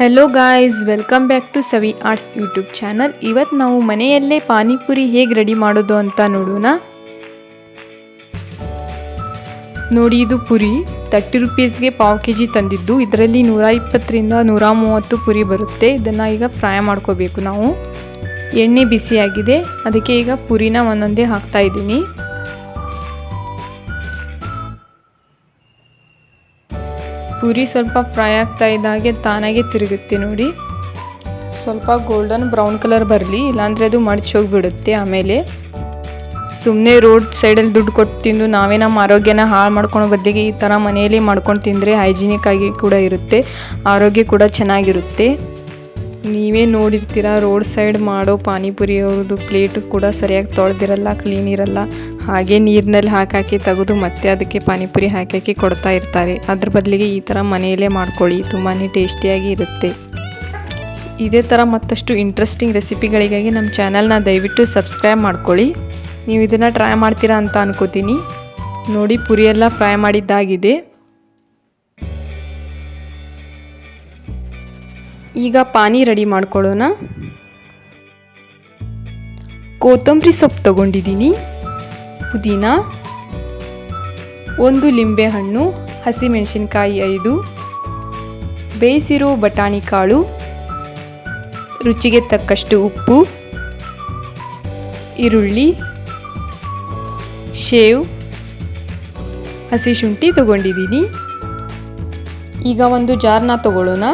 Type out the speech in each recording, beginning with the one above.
Hello guys welcome back to Savi arts YouTube channel ಇವತ್ತು ನಾವು ಮನೆಯಲ್ಲೇ ಪಾನಿಪುರಿ ಹೇಗೆ ರೆಡಿ ಮಾಡೋದು ಅಂತ ನೋಡೋಣ. ನೋಡಿ ಇದು ಪುರಿ. ತರ್ಟಿ ರುಪೀಸ್ಗೆ ಪಾವ್ ಕೆ ಜಿ ತಂದಿದ್ದು. ಇದರಲ್ಲಿ ನೂರ ಇಪ್ಪತ್ತರಿಂದ ನೂರ ಮೂವತ್ತು ಪುರಿ ಬರುತ್ತೆ. ಇದನ್ನು ಈಗ ಫ್ರೈ ಮಾಡ್ಕೋಬೇಕು ನಾವು. ಎಣ್ಣೆ ಬಿಸಿಯಾಗಿದೆ. ಅದಕ್ಕೆ ಈಗ ಪುರಿನ ಒಂದೊಂದೇ ಹಾಕ್ತಾ ಇದ್ದೀನಿ. ಪೂರಿ ಸ್ವಲ್ಪ ಫ್ರೈ ಆಗ್ತಾ ಇದ್ದಾಗೆ ತಾನಾಗೆ ತಿರುಗುತ್ತೆ ನೋಡಿ. ಸ್ವಲ್ಪ ಗೋಲ್ಡನ್ ಬ್ರೌನ್ ಕಲರ್ ಬರಲಿ, ಇಲ್ಲಾಂದರೆ ಅದು ಮಡ್ಚಿ ಹೋಗಿಬಿಡುತ್ತೆ ಆಮೇಲೆ. ಸುಮ್ಮನೆ ರೋಡ್ ಸೈಡಲ್ಲಿ ದುಡ್ಡು ಕೊಟ್ಟು ತಿಂದು ನಾವೇ ನಮ್ಮ ಆರೋಗ್ಯನ ಹಾಳು ಮಾಡ್ಕೊಳೋ ಬದಲಿಗೆ ಈ ಥರ ಮನೆಯಲ್ಲಿ ಮಾಡ್ಕೊಂಡು ತಿಂದರೆ ಹೈಜಿನಿಕ್ ಆಗಿ ಕೂಡ ಇರುತ್ತೆ, ಆರೋಗ್ಯ ಕೂಡ ಚೆನ್ನಾಗಿರುತ್ತೆ. ನೀವೇ ನೋಡಿರ್ತೀರ ರೋಡ್ ಸೈಡ್ ಮಾಡೋ ಪಾನಿಪುರಿ ಅವ್ರದ್ದು ಪ್ಲೇಟ್ ಕೂಡ ಸರಿಯಾಗಿ ತೊಳೆದಿರಲ್ಲ ಕ್ಲೀನ್ ಇರಲ್ಲ. ಹಾಗೆ ನೀರಿನಲ್ಲಿ ಹಾಕಾಕಿ ತೆಗೆದು ಮತ್ತೆ ಅದಕ್ಕೆ ಪಾನಿಪುರಿ ಹಾಕಾಕಿ ಕೊಡ್ತಾ ಇರ್ತಾರೆ. ಅದ್ರ ಬದಲಿಗೆ ಈ ಥರ ಮನೆಯಲ್ಲೇ ಮಾಡ್ಕೊಳ್ಳಿ ತುಂಬಾ ಟೇಸ್ಟಿಯಾಗಿ ಇರುತ್ತೆ. ಇದೇ ಥರ ಮತ್ತಷ್ಟು ಇಂಟ್ರೆಸ್ಟಿಂಗ್ ರೆಸಿಪಿಗಳಿಗಾಗಿ ನಮ್ಮ ಚಾನಲ್ನ ದಯವಿಟ್ಟು ಸಬ್ಸ್ಕ್ರೈಬ್ ಮಾಡ್ಕೊಳ್ಳಿ. ನೀವು ಇದನ್ನು ಟ್ರೈ ಮಾಡ್ತೀರಾ ಅಂತ ಅನ್ಕೋತೀನಿ. ನೋಡಿ, ಪುರಿಯೆಲ್ಲ ಫ್ರೈ ಮಾಡಿದ್ದಾಗಿದೆ. ಈಗ ಪಾನಿ ರೆಡಿ ಮಾಡ್ಕೊಳ್ಳೋಣ. ಕೊತ್ತಂಬರಿ ಸೊಪ್ಪು ತಗೊಂಡಿದ್ದೀನಿ. ಪುದೀನ, ಒಂದು ಲಿಂಬೆಹಣ್ಣು, ಹಸಿಮೆಣಸಿನ್ಕಾಯಿ ಐದು, ಬೇಯಿಸಿರೋ ಬಟಾಣಿ ಕಾಳು, ರುಚಿಗೆ ತಕ್ಕಷ್ಟು ಉಪ್ಪು, ಈರುಳ್ಳಿ, ಶೇವ್, ಹಸಿ ಶುಂಠಿ ತಗೊಂಡಿದ್ದೀನಿ. ಈಗ ಒಂದು ಜಾರ್ನ ತಗೊಳ್ಳೋಣ.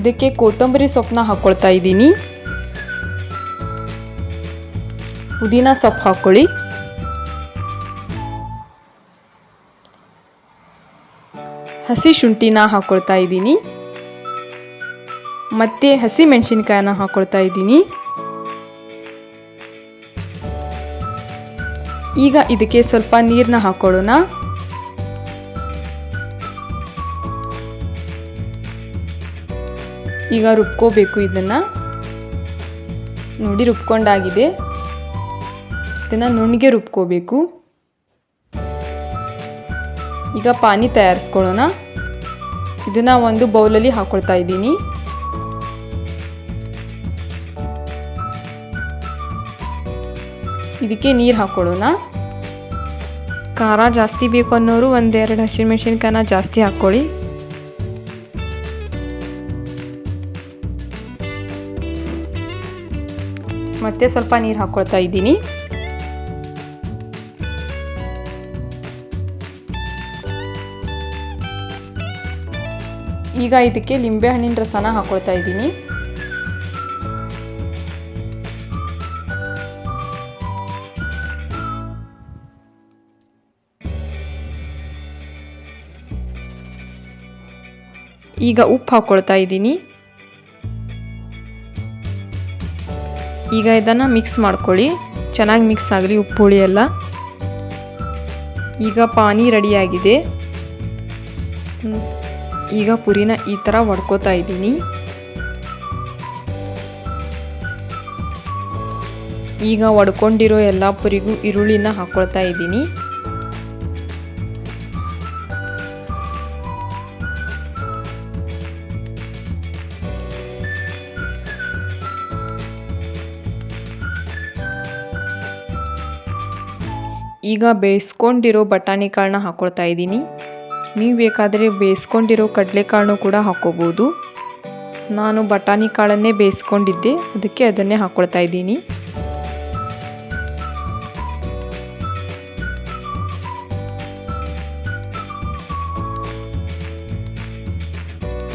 ಇದಕ್ಕೆ ಕೊತ್ತಂಬರಿ ಸೊಪ್ಪನ್ನ ಹಾಕ್ಕೊಳ್ತಾ ಇದ್ದೀನಿ. ಪುದೀನ ಸೊಪ್ಪು ಹಾಕ್ಕೊಳ್ಳಿ. ಹಸಿ ಶುಂಠಿನ ಹಾಕ್ಕೊಳ್ತಾ ಇದ್ದೀನಿ. ಮತ್ತು ಹಸಿ ಮೆಣಸಿನ್ಕಾಯನ್ನ ಹಾಕ್ಕೊಳ್ತಾ ಇದ್ದೀನಿ. ಈಗ ಇದಕ್ಕೆ ಸ್ವಲ್ಪ ನೀರನ್ನ ಹಾಕ್ಕೊಳ್ಳೋಣ ಈಗ ರುಬ್ಕೋಬೇಕು ಇದನ್ನು. ನೋಡಿ ರುಬ್ಕೊಂಡಾಗಿದೆ. ಇದನ್ನು ನುಣ್ಣಗೆ ರುಬ್ಕೋಬೇಕು. ಈಗ ಪಾನಿ ತಯಾರಿಸ್ಕೊಳ್ಳೋಣ. ಇದನ್ನು ಒಂದು ಬೌಲಲ್ಲಿ ಹಾಕೊಳ್ತಾ ಇದ್ದೀನಿ. ಇದಕ್ಕೆ ನೀರು ಹಾಕ್ಕೊಳ್ಳೋಣ ಖಾರ ಜಾಸ್ತಿ ಬೇಕು ಅನ್ನೋರು ಒಂದೆರಡು ಹಸಿಮೆಣ್ಸಿನ್ಕಾಯನ್ನ ಜಾಸ್ತಿ ಹಾಕ್ಕೊಳ್ಳಿ. ಮತ್ತೆ ಸ್ವಲ್ಪ ನೀರು ಹಾಕ್ಕೊಳ್ತಾ ಇದ್ದೀನಿ. ಈಗ ಇದಕ್ಕೆ ಲಿಂಬೆಹಣ್ಣಿನ ರಸನ ಹಾಕೊಳ್ತಾ ಇದ್ದೀನಿ. ಈಗ ಉಪ್ಪು ಹಾಕ್ಕೊಳ್ತಾ ಇದ್ದೀನಿ. ಈಗ ಇದನ್ನು ಮಿಕ್ಸ್ ಮಾಡ್ಕೊಳ್ಳಿ. ಚೆನ್ನಾಗಿ ಮಿಕ್ಸ್ ಆಗಲಿ, ಉಪ್ಪು ಹುಳಿ ಎಲ್ಲ. ಈಗ ಪಾನಿ ರೆಡಿಯಾಗಿದೆ ಈಗ ಪುರಿನ ಈ ಥರ ಒಡ್ಕೋತಾ ಇದ್ದೀನಿ. ಈಗ ಒಡ್ಕೊಂಡಿರೋ ಎಲ್ಲ ಪುರಿಗೂ ಈರುಳ್ಳಿನ ಹಾಕ್ಕೊಳ್ತಾ ಇದ್ದೀನಿ. ಈಗ ಬೇಯಿಸ್ಕೊಂಡಿರೋ ಬಟಾಣಿ ಕಾಳನ್ನ ಹಾಕ್ಕೊಳ್ತಾ ಇದ್ದೀನಿ. ನೀವು ಬೇಕಾದರೆ ಬೇಯಿಸ್ಕೊಂಡಿರೋ ಕಡಲೆಕಾಳನ್ನು ಕೂಡ ಹಾಕ್ಕೋಬೋದು. ನಾನು ಬಟಾಣಿ ಕಾಳನ್ನೇ ಬೇಯಿಸ್ಕೊಂಡಿದ್ದೆ, ಅದಕ್ಕೆ ಅದನ್ನೇ ಹಾಕ್ಕೊಳ್ತಾ ಇದ್ದೀನಿ.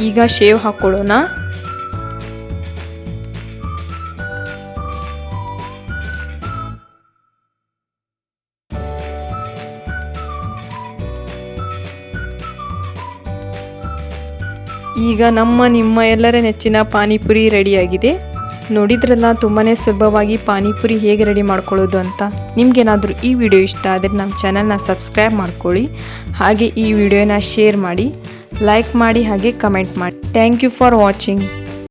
ಈಗ ಶೇವ್ ಹಾಕ್ಕೊಳ್ಳೋಣ. ಈಗ ನಮ್ಮ ನಿಮ್ಮ ಎಲ್ಲರ ನೆಚ್ಚಿನ ಪಾನಿಪುರಿ ರೆಡಿಯಾಗಿದೆ. ನೋಡಿದ್ರಲ್ಲ ತುಂಬಾ ಸುಲಭವಾಗಿ ಪಾನಿಪುರಿ ಹೇಗೆ ರೆಡಿ ಮಾಡ್ಕೊಳ್ಳೋದು ಅಂತ. ನಿಮಗೇನಾದರೂ ಈ ವಿಡಿಯೋ ಇಷ್ಟ ಆದರೆ ನಮ್ಮ ಚಾನಲ್ನ ಸಬ್ಸ್ಕ್ರೈಬ್ ಮಾಡ್ಕೊಳ್ಳಿ. ಹಾಗೆ ಈ ವಿಡಿಯೋನ ಶೇರ್ ಮಾಡಿ, ಲೈಕ್ ಮಾಡಿ ಹಾಗೆ ಕಮೆಂಟ್ ಮಾಡಿ. Thank you for watching.